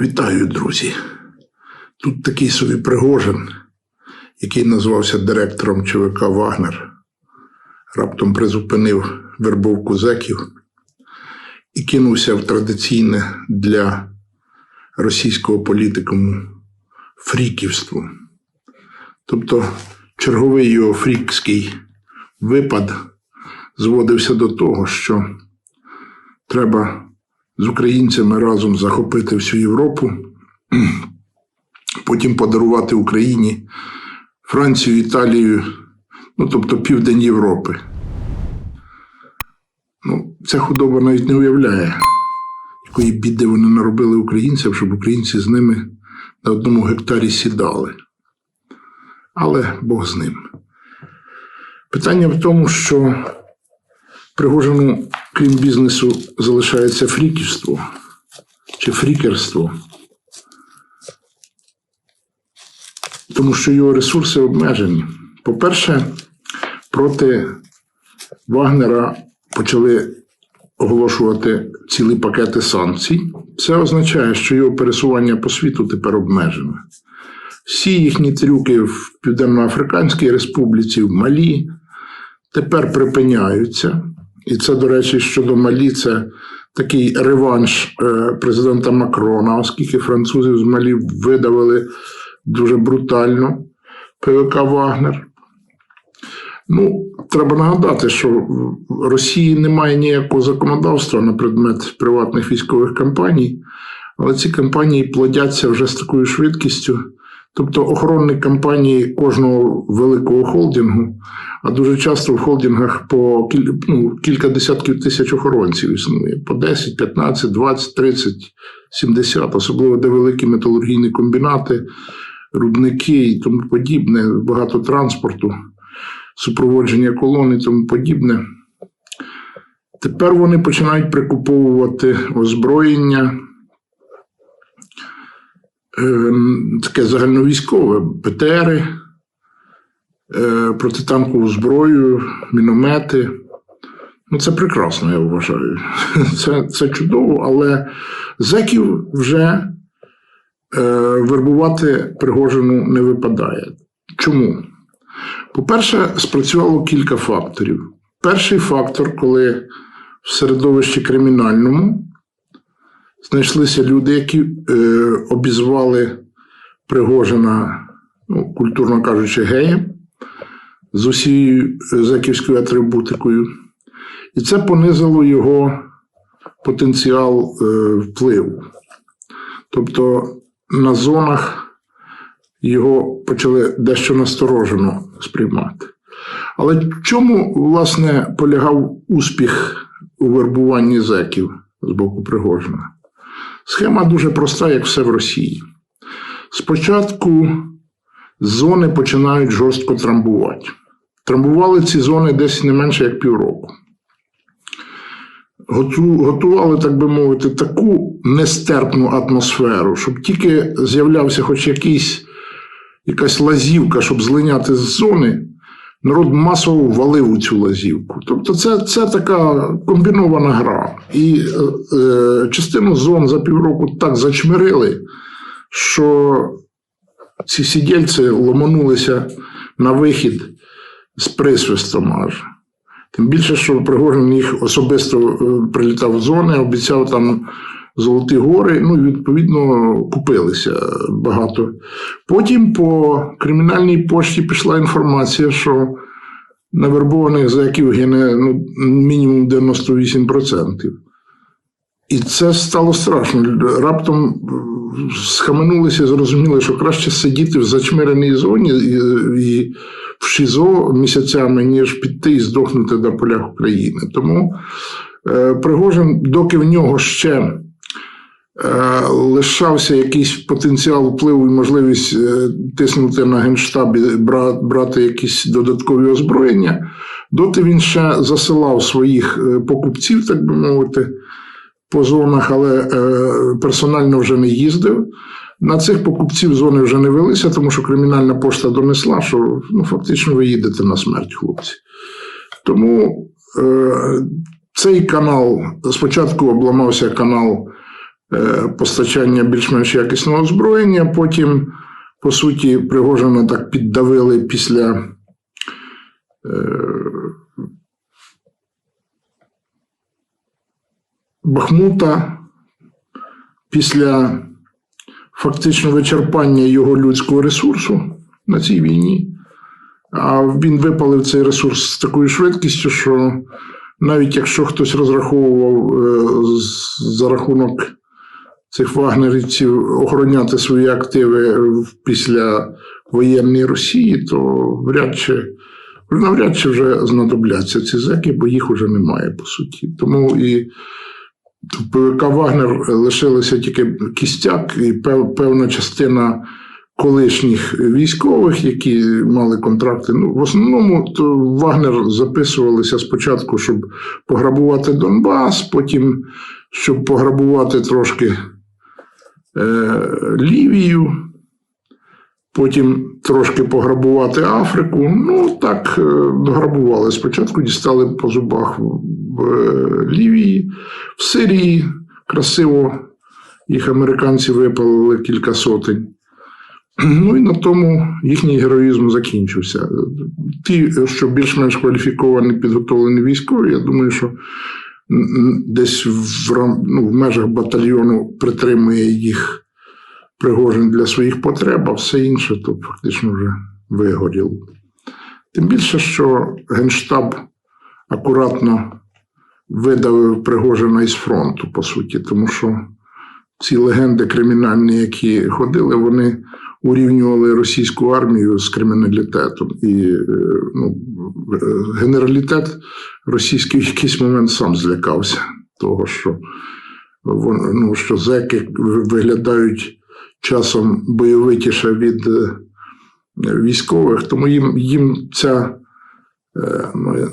Вітаю, друзі. Тут такий собі Пригожин, який назвався директором ЧВК Вагнер, раптом призупинив вербовку зеків і кинувся в традиційне для російського політикуму фріківство. Тобто черговий його фрікський випад зводився до того, що треба з українцями разом захопити всю Європу, потім подарувати Україні Францію, Італію, ну тобто Південь Європи. Ну, ця худоба навіть не уявляє, якої біди вони наробили українцям, щоб українці з ними на одному гектарі сідали. Але Бог з ним. Питання в тому, що Пригожину, крім бізнесу, залишається фріківство чи фрікерство, тому що його ресурси обмежені. По-перше, проти Вагнера почали оголошувати цілі пакети санкцій. Це означає, що його пересування по світу тепер обмежене. Всі їхні трюки в Південноафриканській Республіці, в Малі тепер припиняються. І це, до речі, щодо Малі, це такий реванш е, президента Макрона, оскільки французів з Малі видавили дуже брутально ПВК Вагнер. Ну, треба нагадати, що в Росії немає ніякого законодавства на предмет приватних військових кампаній, але ці кампанії плодяться вже з такою швидкістю. Тобто охоронні кампанії кожного великого холдингу, а дуже часто в холдингах по ну, кілька десятків тисяч охоронців існує, по 10, 15, 20, 30, 70, особливо де великі металургійні комбінати, рудники і тому подібне, багато транспорту, супроводження колон і тому подібне. Тепер вони починають прикуповувати озброєння. Ем, таке загальновійськове БТРи, е, протитанкову зброю, міномети. Ну, це прекрасно, я вважаю. Це, це чудово, але зеків вже е, вербувати Пригожину не випадає. Чому? По-перше, спрацювало кілька факторів. Перший фактор, коли в середовищі кримінальному знайшлися люди, які е, обізвали Пригожина, ну, культурно кажучи, геєм з усією зеківською атрибутикою. І це понизило його потенціал е, впливу. Тобто на зонах його почали дещо насторожено сприймати. Але в чому, власне, полягав успіх у вербуванні зеків з боку Пригожина? Схема дуже проста, як все в Росії. Спочатку зони починають жорстко трамбувати. Трамбували ці зони десь не менше як півроку. Готували, так би мовити, таку нестерпну атмосферу, щоб тільки з'являвся хоч якийсь, якась лазівка, щоб злиняти з зони, народ масово валив у цю лазівку. Тобто, це, це така комбінована гра. І е, е, частину зон за півроку так зачмирили, що ці сидільці ломанулися на вихід з присвистом аж. Тим більше, що Пригожин їх особисто е, прилітав в зони, обіцяв там Золоті гори, ну і відповідно купилися багато. Потім по кримінальній пошті пішла інформація, що на вербованих зеків гине ну, мінімум 98%. І це стало страшно. Раптом е, схаменулися і зрозуміли, що краще сидіти в зачмиреній зоні і, в ШІЗО місяцями, ніж піти і здохнути на полях України. Тому е, Пригожин, доки в нього ще лишався якийсь потенціал впливу і можливість е, тиснути на генштабі, бра, брати якісь додаткові озброєння, доти він ще засилав своїх е, покупців, так би мовити по зонах, але е, персонально вже не їздив. На цих покупців зони вже не велися, тому що кримінальна пошта донесла, що ну, фактично ви їдете на смерть, хлопці. Тому е, цей канал спочатку обламався канал е, постачання більш-менш якісного озброєння. Потім, по суті, Пригожина так піддавили після. е, Бахмута після фактично вичерпання його людського ресурсу на цій війні. А він випалив цей ресурс з такою швидкістю, що навіть якщо хтось розраховував е, за рахунок цих вагнерівців охороняти свої активи після воєнної Росії, то вряд чи навряд чи вже знадобляться ці зеки, бо їх вже немає по суті. Тому і в ПВК Вагнер лишилося тільки кістяк і певна частина колишніх військових, які мали контракти. Ну, в основному то Вагнер записувалися спочатку, щоб пограбувати Донбас, потім щоб пограбувати трошки Лівію, потім трошки пограбувати Африку. Ну, так е, дограбували. Спочатку дістали по зубах в, е, Лівії, в Сирії красиво. Їх американці випалили кілька сотень. Ну і на тому їхній героїзм закінчився. Ті, що більш-менш кваліфіковані, підготовлені військові, я думаю, що десь в, ну, в межах батальйону притримує їх Пригожин для своїх потреб, а все інше то фактично вже вигоріло. Тим більше, що Генштаб акуратно видавив Пригожина із фронту, по суті, тому що ці легенди кримінальні, які ходили, вони урівнювали російську армію з криміналітетом. І е, ну, генералітет російський в якийсь момент сам злякався того, що, ну, що зеки виглядають часом бойовитіше від е, військових, тому їм, їм ця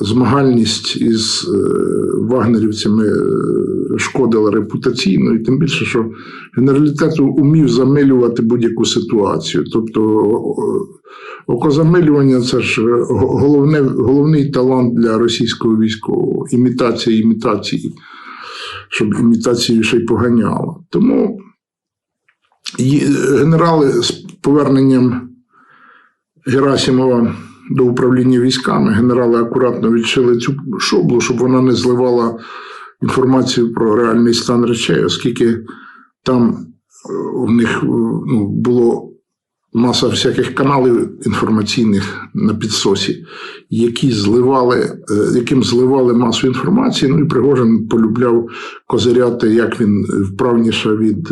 змагальність із е, вагнерівцями е, шкодила репутаційно, і тим більше, що генералітет умів замилювати будь-яку ситуацію. Тобто окозамилювання це ж е, головне, головний талант для російського військового. Імітація імітації, щоб імітацію ще й поганяла. Тому генерали з поверненням Герасимова до управління військами, генерали акуратно відшили цю шоблу, щоб вона не зливала інформацію про реальний стан речей, оскільки там е, у них е, ну, було маса всяких каналів інформаційних на підсосі, які зливали, е, яким зливали масу інформації. Ну і Пригожин полюбляв козиряти, як він вправніше від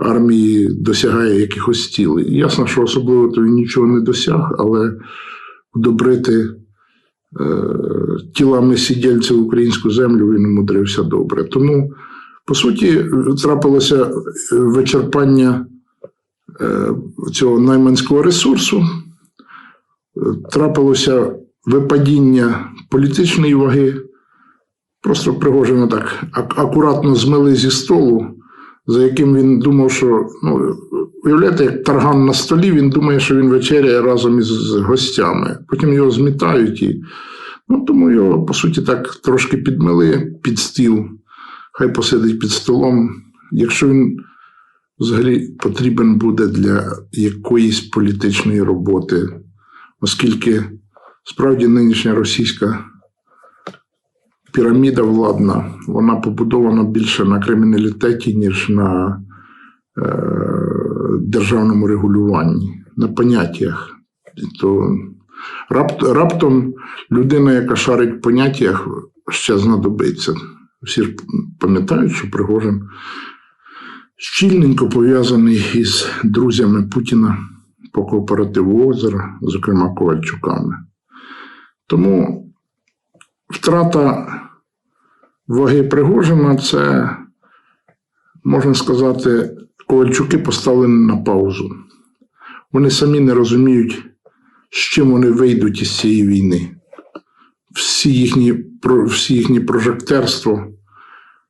армії досягає якихось цілей. Ясно, що особливо то він нічого не досяг, але вдобрити е, тілами сидільців українську землю він умудрився добре. Тому, по суті, трапилося е, вичерпання е, цього найманського ресурсу, Е, трапилося випадіння політичної ваги. Просто Пригожина так акуратно змили зі столу, за яким він думав, що ну, уявляєте, як тарган на столі, він думає, що він вечеряє разом із гостями. Потім його змітають і ну, тому його, по суті, так трошки підмили під стіл, хай посидить під столом. Якщо він взагалі потрібен буде для якоїсь політичної роботи, оскільки справді нинішня російська піраміда владна, вона побудована більше на криміналітеті, ніж на е, державному регулюванні, на поняттях. То рапт, раптом людина, яка шарить в поняттях, ще знадобиться. Всі ж пам'ятають, що Пригожин щільненько пов'язаний із друзями Путіна по кооперативу озера, зокрема Ковальчуками. Тому втрата ваги Пригожина це, можна сказати, Ковальчуки поставлені на паузу. Вони самі не розуміють, з чим вони вийдуть із цієї війни. Всі їхні, всі їхні прожектерство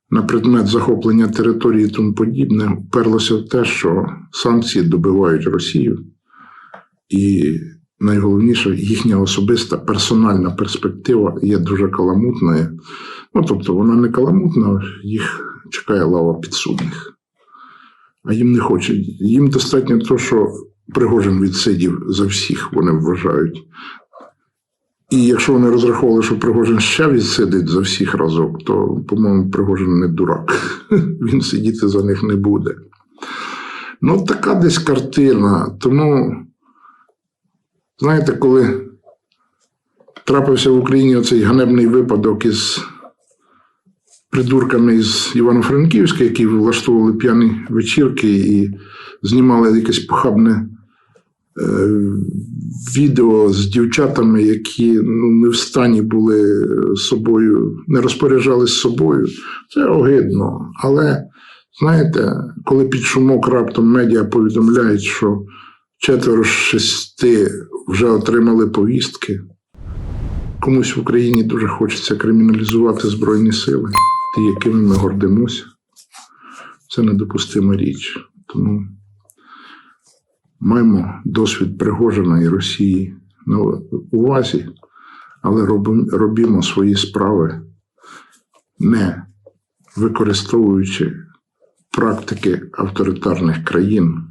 на предмет захоплення території і тому подібне вперлося в те, що санкції добивають Росію. І найголовніше, їхня особиста персональна перспектива є дуже каламутною. Ну, тобто, вона не каламутна, їх чекає лава підсудних. А їм не хочуть. Їм достатньо того, що Пригожин відсидів за всіх, вони вважають. І якщо вони розраховували, що Пригожин ще відсидить за всіх разок, то, по-моєму, Пригожин не дурак. Він сидіти за них не буде. Ну, така десь картина. Тому, знаєте, коли трапився в Україні оцей ганебний випадок із придурками з Івано-Франківська, які влаштовували п'яні вечірки і знімали якесь похабне е, відео з дівчатами, які ну, не в стані були собою, не розпоряджались собою. Це огидно. Але знаєте, коли під шумок раптом медіа повідомляють, що четверо з шести вже отримали повістки, комусь в Україні дуже хочеться криміналізувати Збройні сили, якими ми гордимося. Це недопустима річ. Тому маємо досвід Пригожина і Росії на увазі, але робимо, свої справи, не використовуючи практики авторитарних країн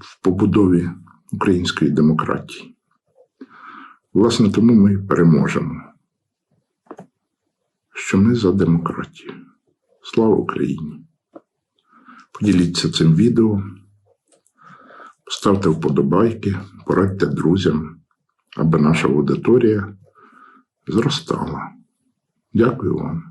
в побудові української демократії. Власне, тому ми переможемо, що ми за демократію. Слава Україні! Поділіться цим відео, ставте вподобайки, порадьте друзям, аби наша аудиторія зростала. Дякую вам.